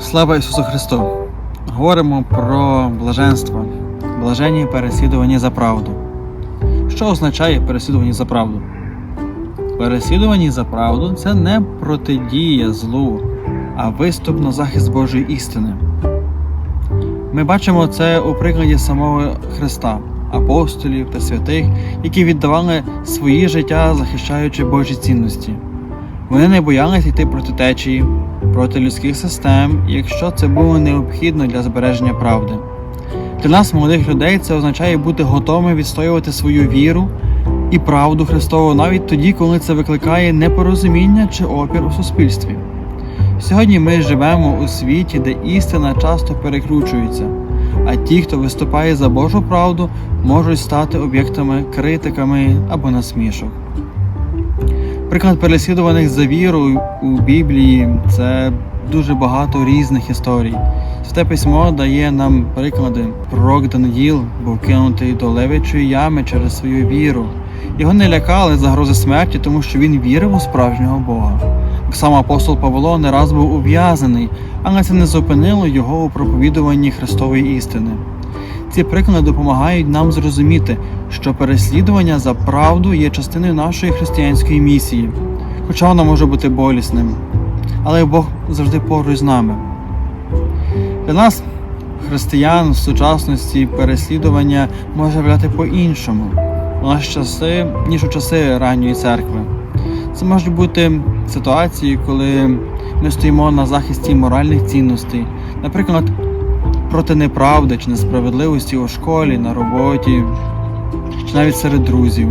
Слава Ісусу Христу! Говоримо про блаженство, блаженні переслідувані за правду. Що означає переслідувані за правду? Переслідувані за правду це не протидія злу, а виступ на захист Божої істини. Ми бачимо це у прикладі самого Христа, апостолів та святих, які віддавали свої життя, захищаючи Божі цінності. Вони не боялися йти проти течії, проти людських систем, якщо це було необхідно для збереження правди. Для нас, молодих людей, це означає бути готовими відстоювати свою віру і правду Христову навіть тоді, коли це викликає непорозуміння чи опір у суспільстві. Сьогодні ми живемо у світі, де істина часто перекручується, а ті, хто виступає за Божу правду, можуть стати об'єктами критиками або насмішок. Приклад переслідуваних за віру у Біблії це дуже багато різних історій. Святе письмо дає нам приклади. Пророк Даниїл був кинутий до левичої ями через свою віру. Його не лякали загрози смерті, тому що він вірив у справжнього Бога. Так само апостол Павло не раз був ув'язаний, але це не зупинило його у проповідуванні Христової істини. Ці приклади допомагають нам зрозуміти, що переслідування за правду є частиною нашої християнської місії, хоча вона може бути болісним. Але Бог завжди поруч з нами. Для нас, християн в сучасності, переслідування може виглядати по-іншому у наші часи, ніж у часи ранньої церкви. Це можуть бути ситуації, коли ми стоїмо на захисті моральних цінностей, наприклад, проти неправди чи несправедливості у школі, на роботі, чи навіть серед друзів.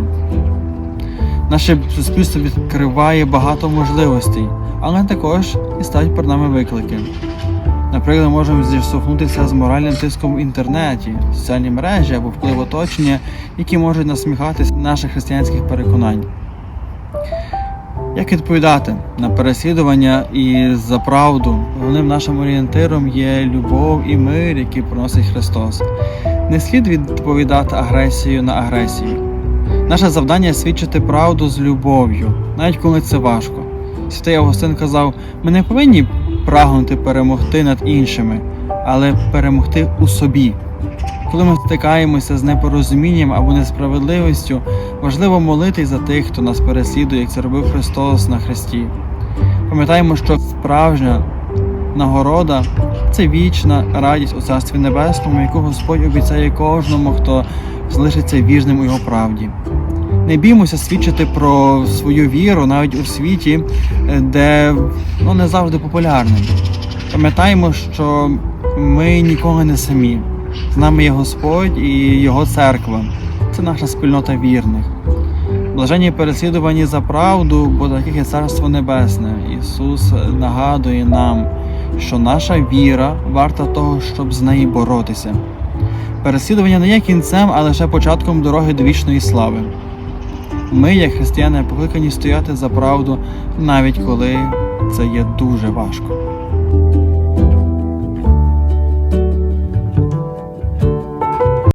Наше суспільство відкриває багато можливостей, але також і ставить перед нами виклики. Наприклад, ми можемо зіштовхнутися з моральним тиском в інтернеті, соціальні мережі або вплив оточення, які можуть насміхатися наших християнських переконань. Як відповідати на переслідування і за правду? Головним нашим орієнтиром є любов і мир, які приносить Христос. Не слід відповідати агресією на агресію. Наше завдання свідчити правду з любов'ю, навіть коли це важко. Святий Августин казав: ми не повинні прагнути перемогти над іншими, але перемогти у собі. Коли ми стикаємося з непорозумінням або несправедливістю, важливо молитись за тих, хто нас переслідує, як це робив Христос на Христі. Пам'ятаємо, що справжня нагорода це вічна радість у Царстві Небесному, яку Господь обіцяє кожному, хто залишиться вірним у його правді. Не біймося свідчити про свою віру навіть у світі, де ну, не завжди популярним. Пам'ятаємо, що ми ніколи не самі. З нами є Господь і Його церква. Це наша спільнота вірних. Блаженні переслідувані за правду, бо таких є Царство Небесне. Ісус нагадує нам, що наша віра варта того, щоб з неї боротися. Переслідування не є кінцем, а лише початком дороги до вічної слави. Ми, як християни, покликані стояти за правду, навіть коли це є дуже важко.